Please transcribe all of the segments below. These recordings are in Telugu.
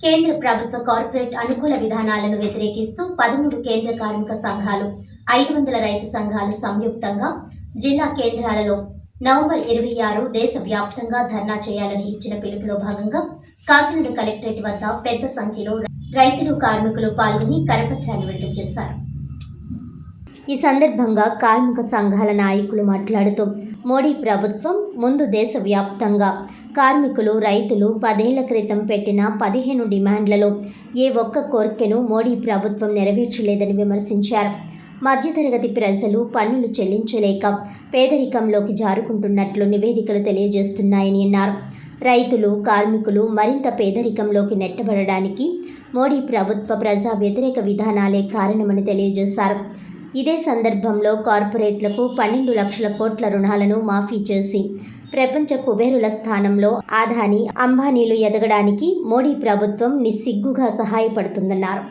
కేంద్ర ప్రభుత్వ కార్పొరేట్ అనుకూల విధానాలను వ్యతిరేకిస్తూ పదమూడు కేంద్ర కార్మిక సంఘాలు ఐదు వందల రైతు సంఘాలు సంయుక్తంగా జిల్లా కేంద్రాలలో నవంబర్ ఇరవై ఆరు దేశవ్యాప్తంగా ధర్నా చేయాలని ఇచ్చిన పిలుపులో భాగంగా కాకినాడ కలెక్టరేట్ వద్ద పెద్ద సంఖ్యలో రైతులు కార్మికులు పాల్గొని కరపత్రాన్ని విడుదల చేశారు. ఈ సందర్భంగా కార్మిక సంఘాల నాయకులు మాట్లాడుతూ మోడీ ప్రభుత్వం ముందు దేశవ్యాప్తంగా కార్మికులు రైతులు పదేళ్ళ క్రితం పెట్టిన పదిహేను డిమాండ్లలో ఏ ఒక్క కోరికను మోడీ ప్రభుత్వం నెరవేర్చలేదని విమర్శించారు. మధ్యతరగతి ప్రజలు పన్నులు చెల్లించలేక పేదరికంలోకి జారుకుంటున్నట్లు నివేదికలు తెలియజేస్తున్నాయని అన్నారు. రైతులు కార్మికులు మరింత పేదరికంలోకి నెట్టబడడానికి మోడీ ప్రభుత్వ ప్రజా వ్యతిరేక విధానాలే కారణమని తెలియజేశారు. ఇదే సందర్భంలో కార్పొరేట్లకు పన్నెండు లక్షల కోట్ల రుణాలను మాఫీ చేసి ప్రపంచ కుబేరుల స్థానంలో ఆదాని అంబానీలు ఎదగడానికి మోడీ ప్రభుత్వం నిస్సిగ్గుగా సహాయపడుతుందన్నారు.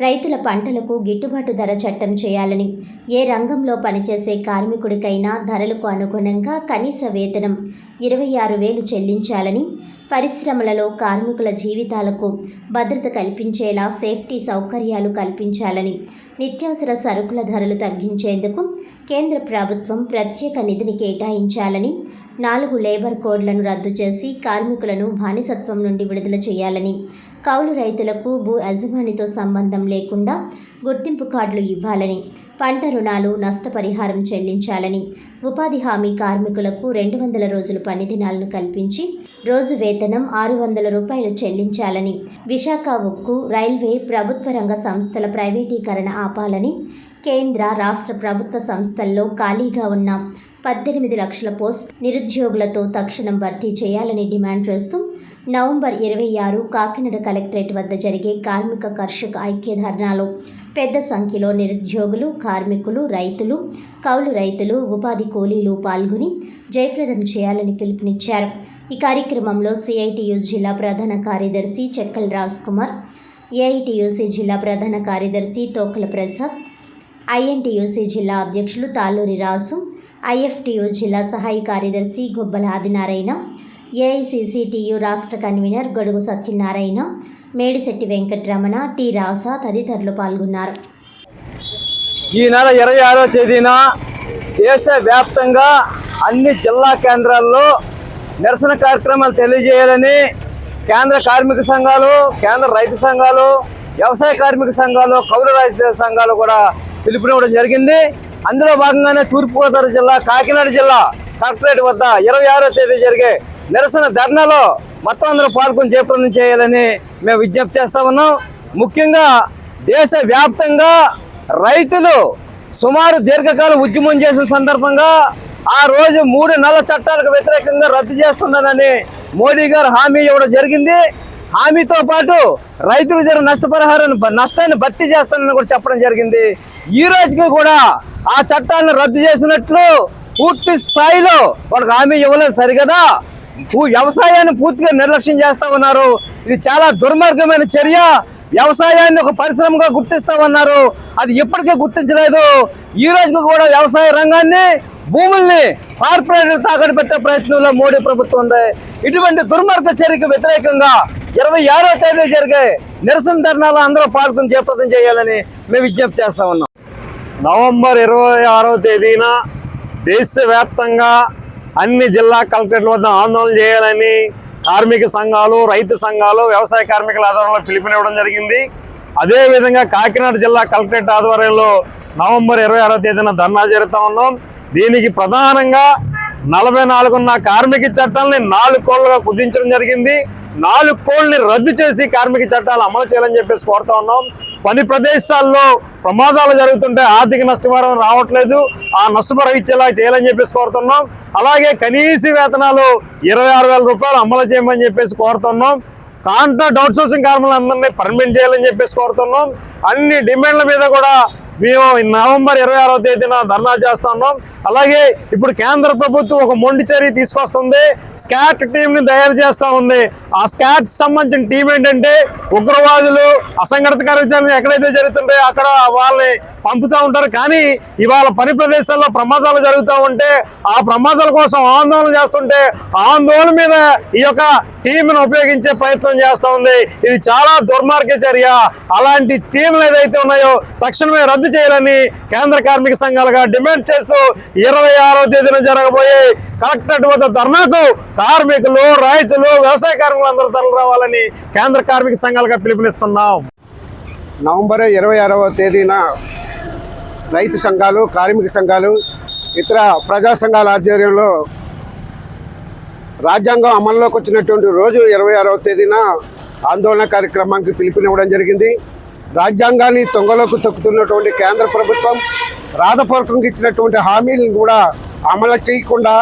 రైతుల పంటలకు గిట్టుబాటు ధర చట్టం చేయాలని ఏ రంగంలో పనిచేసే కార్మికుడికైనా ధరలకు అనుగుణంగా కనీస వేతనం ఇరవై ఆరు వేలు చెల్లించాలని పరిశ్రమలలో కార్మికుల జీవితాలకు భద్రత కల్పించేలా సేఫ్టీ సౌకర్యాలు కల్పించాలని నిత్యావసర సరుకుల ధరలు తగ్గించేందుకు కేంద్ర ప్రభుత్వం ప్రత్యేక నిధిని కేటాయించాలని నాలుగు లేబర్ కోడ్లను రద్దు చేసి కార్మికులను బానిసత్వం నుండి విడుదల చేయాలని. కౌలు రైతులకు భూ యజమానితో సంబంధం లేకుండా గుర్తింపు కార్డులు ఇవ్వాలని పంట రుణాలు నష్టపరిహారం చెల్లించాలని ఉపాధి హామీ కార్మికులకు రెండు వందల రోజుల పని దినాలను కల్పించి రోజు వేతనం ఆరు వందల రూపాయలు చెల్లించాలని విశాఖ ఉక్కు రైల్వే ప్రభుత్వ రంగ సంస్థల ప్రైవేటీకరణ ఆపాలని కేంద్ర రాష్ట్ర ప్రభుత్వ సంస్థల్లో ఖాళీగా ఉన్న పద్దెనిమిది లక్షల పోస్ట్ నిరుద్యోగులతో తక్షణం భర్తీ చేయాలని డిమాండ్ చేస్తూ నవంబర్ ఇరవై ఆరు కాకినాడ కలెక్టరేట్ వద్ద జరిగే కార్మిక కర్షక ఐక్య ధర్నాలో పెద్ద సంఖ్యలో నిరుద్యోగులు కార్మికులు రైతులు కౌలు రైతులు ఉపాధి కూలీలు పాల్గొని జయప్రదం చేయాలని పిలుపునిచ్చారు. ఈ కార్యక్రమంలో సిఐటియు జిల్లా ప్రధాన కార్యదర్శి చెక్కల్ రాజ్ కుమార్ ఏఐటియుసి జిల్లా ప్రధాన కార్యదర్శి తోకల ప్రసాద్ ఐఎన్టీయూసీ జిల్లా అధ్యక్షులు తాళ్ళూరి రాసు ఐఎఫ్టీయు జిల్లా సహాయ కార్యదర్శి గొబ్బల ఆదినారాయణ ఏఐసిసిటియు రాష్ట్ర కన్వీనర్ గొడుగు సత్యనారాయణ మేడిశెట్టి వెంకటరమణ టి రాసా తదితరులు పాల్గొన్నారు. ఈ నెల ఇరవై ఆరో తేదీన దేశవ్యాప్తంగా అన్ని జిల్లా కేంద్రాల్లో నిరసన కార్యక్రమాలు తెలియజేయాలని కేంద్ర కార్మిక సంఘాలు కేంద్ర రైతు సంఘాలు వ్యవసాయ కార్మిక సంఘాలు కౌలు రైతు సంఘాలు కూడా పిలుపునివ్వడం జరిగింది. అందులో భాగంగానే తూర్పుగోదావరి జిల్లా కాకినాడ జిల్లా కలెక్టరేట్ వద్ద ఇరవై ఆరో తేదీ జరిగే నిరసన ధర్నాలో మొత్తం అందరూ పాల్గొని జయప్రదం చేయాలని మేము విజ్ఞప్తి చేస్తా ఉన్నాం. ముఖ్యంగా దేశ వ్యాప్తంగా రైతులు సుమారు దీర్ఘకాల ఉద్యమం చేసిన సందర్భంగా ఆ రోజు మూడు నెలల చట్టాలకు వ్యతిరేకంగా రద్దు చేస్తున్నదని మోడీ గారు హామీ ఇవ్వడం జరిగింది. హామీతో పాటు రైతులు జరిగిన నష్టపరిహారాన్ని నష్టాన్ని భర్తీ చేస్తానని కూడా చెప్పడం జరిగింది. ఈ రోజుకి కూడా ఆ చట్టాన్ని రద్దు చేసినట్లు పూర్తి స్థాయిలో వాళ్ళకి హామీ ఇవ్వలేదు సరిగదా? వ్యవసాయాన్ని పూర్తిగా నిర్లక్ష్యం చేస్తా ఉన్నారు. ఇది చాలా దుర్మార్గమైన చర్య. వ్యవసాయాన్ని ఒక పరిశ్రమగా గుర్తిస్తామన్నారు అది ఎప్పటికీ గుర్తించలేదు. ఈ రోజుకు కూడా వ్యవసాయ రంగాన్ని భూముల్ని కార్పొరేట్ తాకట్టు పెట్టే ప్రయత్నంలో మోడీ ప్రభుత్వం ఉంది. ఇటువంటి దుర్మార్గ చర్యకు వ్యతిరేకంగా ఇరవై ఆరో తేదీ జరిగే నిరసన ధర్నాలు అందరూ పాల్గొని జయప్రదం చేయాలని మేము విజ్ఞప్తి చేస్తా ఉన్నాం. నవంబర్ ఇరవై ఆరవ తేదీన దేశవ్యాప్తంగా అన్ని జిల్లా కలెక్టరేట్ల వద్ద ఆందోళన చేయాలని కార్మిక సంఘాలు రైతు సంఘాలు వ్యవసాయ కార్మికుల ఆధ్వర్యంలో పిలుపునివ్వడం జరిగింది. అదేవిధంగా కాకినాడ జిల్లా కలెక్టరేట్ ఆధ్వర్యంలో నవంబర్ ఇరవై ఆరో తేదీన ధర్నా జరుగుతూ ఉన్నాం. దీనికి ప్రధానంగా నలభై నాలుగున్న కార్మిక చట్టాలని నాలుగు కోళ్ళుగా కుదించడం జరిగింది. నాలుగు కోళ్ళని రద్దు చేసి కార్మిక చట్టాలు అమలు చేయాలని చెప్పేసి కోరుతా ఉన్నాం. పని ప్రదేశాల్లో ప్రమాదాలు జరుగుతుంటే ఆర్థిక నష్టపరం రావట్లేదు. ఆ నష్టపరం ఇచ్చేలా చేయాలని చెప్పేసి కోరుతున్నాం అలాగే కనీస వేతనాలు ఇరవై ఆరు వేల రూపాయలు అమలు చేయమని చెప్పేసి కోరుతున్నాం కాంట్రాక్ట్ అవుట్ సోర్సింగ్ కార్మికులందరినీ పర్మిట్ చేయాలని చెప్పేసి కోరుతున్నాం అన్ని డిమాండ్ల మీద కూడా మేము నవంబర్ ఇరవై ఆరో తేదీన ధర్నా చేస్తున్నాం. అలాగే ఇప్పుడు కేంద్ర ప్రభుత్వం ఒక మొండి చర్య తీసుకొస్తుంది. స్కాట్ టీంని తయారు చేస్తా ఉంది. ఆ స్కాట్ సంబంధించిన టీం ఏంటంటే ఉగ్రవాదులు అసంఘటిత కార్యక్రమాలు ఎక్కడైతే జరుగుతుంటాయో అక్కడ వాళ్ళని పంపుతూ ఉంటారు. కానీ ఇవాళ పని ప్రదేశాల్లో ప్రమాదాలు జరుగుతూ ఉంటే ఆ ప్రమాదాల కోసం ఆందోళన చేస్తుంటే ఆందోళన మీద ఈ యొక్క టీంను ఉపయోగించే ప్రయత్నం చేస్తూ ఉంది. ఇది చాలా దుర్మార్గ చర్య. అలాంటి టీంలు ఏదైతే ఉన్నాయో తక్షణమే రద్దు చేయాలని కేంద్ర కార్మిక సంఘాలుగా డిమాండ్ చేస్తూ ఇరవై ఆరో తేదీన జరగబోయే కలెక్టరేట్ వద్ద ధర్నాకు కార్మికులు రైతులు వ్యవసాయ కార్మికులు అందరూ తరలి రావాలని కేంద్ర కార్మిక సంఘాలుగా పిలుపునిస్తున్నాం. నవంబర్ ఇరవై ఆరవ తేదీన రైతు సంఘాలు కార్మిక సంఘాలు ఇతర ప్రజా సంఘాల ఆధ్వర్యంలో రాజ్యాంగం అమల్లోకి వచ్చినటువంటి రోజు ఇరవై ఆరవ తేదీన ఆందోళన కార్యక్రమానికి పిలుపునివ్వడం జరిగింది. రాజ్యాంగాన్ని తొంగలోకి తొక్కుతున్నటువంటి కేంద్ర ప్రభుత్వం రాధపూర్వకంగా ఇచ్చినటువంటి హామీలను కూడా అమలు చేయకుండా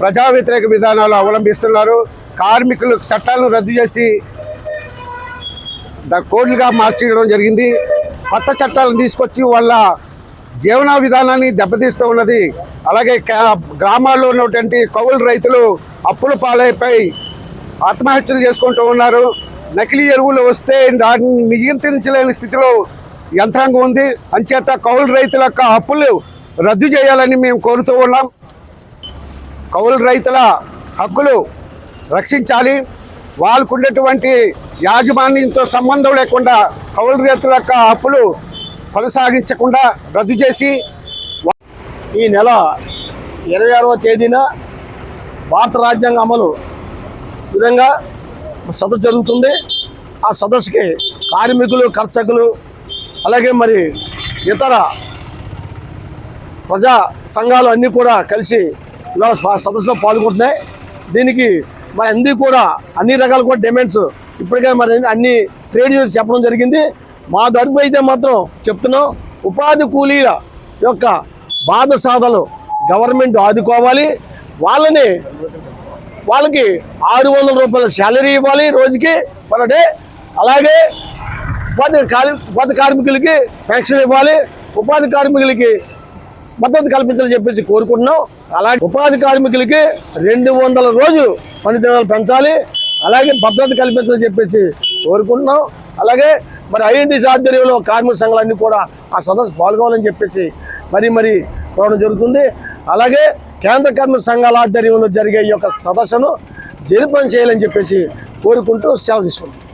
ప్రజా వ్యతిరేక విధానాలు అవలంబిస్తున్నారు. కార్మికులు చట్టాలను రద్దు చేసి ద కోడ్లుగా మార్చేయడం జరిగింది. కొత్త చట్టాలను తీసుకొచ్చి వాళ్ళ జీవన విధానాన్ని దెబ్బతీస్తూ ఉన్నది. అలాగే గ్రామాల్లో ఉన్నటువంటి కౌలు రైతులు అప్పుల పాలైపోయి ఆత్మహత్యలు చేసుకుంటూ ఉన్నారు. నకిలీ ఎరువులు వస్తే దాన్ని మిగించలేని స్థితిలో యంత్రాంగం ఉంది. అంచేత కౌలు రైతుల యొక్క అప్పులు రద్దు చేయాలని మేము కోరుతూ ఉన్నాం. కౌలు రైతుల హక్కులు రక్షించాలి. వాళ్ళకు ఉండేటువంటి యాజమాన్యంతో సంబంధం లేకుండా కౌలు రైతుల యొక్క అప్పులు కొనసాగించకుండా రద్దు చేసి ఈ నెల ఇరవై ఆరవ తేదీన భారత రాజ్యాంగ అమలు. విధంగా సదస్సు జరుగుతుంది. ఆ సదస్సుకి కార్మికులు కర్షకులు అలాగే మరి ఇతర ప్రజా సంఘాలు అన్నీ కూడా కలిసి ఇలా సదస్సులో పాల్గొంటున్నాయి. దీనికి మరి అన్నీ కూడా అన్ని రకాల కూడా డిమాండ్స్ ఇప్పటికే మరి అన్ని ట్రేడ్ యూనియన్స్ చెప్పడం జరిగింది. మా తరపు అయితే మాత్రం చెప్తున్నాం ఉపాధి కూలీల యొక్క బాధ సాధలు గవర్నమెంట్ ఆదుకోవాలి. వాళ్ళని వాళ్ళకి ఆరు వందల రూపాయల శాలరీ ఇవ్వాలి రోజుకి పర్ డే. అలాగే ఉపాధి కార్మి ఉపాధి కార్మికులకి పెన్షన్ ఇవ్వాలి. ఉపాధి కార్మికులకి మద్దతు కల్పించాలని చెప్పేసి కోరుకుంటున్నాం. అలాగే ఉపాధి కార్మికులకి రెండు వందల రోజు పనితీరాలు పెంచాలి. అలాగే భద్రత కల్పించాలని చెప్పేసి కోరుకుంటున్నాం. అలాగే మరి ఐఎన్టీసీ ఆధ్వర్యంలో కార్మిక సంఘాలన్నీ కూడా ఆ సదస్సు పాల్గొవాలని చెప్పేసి మరి మరి కోరడం జరుగుతుంది. అలాగే కేంద్ర కర్మ సంఘాల ఆధ్వర్యంలో జరిగే ఈ యొక్క సదస్సును జరిపని చేయాలని చెప్పేసి కోరుకుంటూ సెలవు తీసుకుంటాం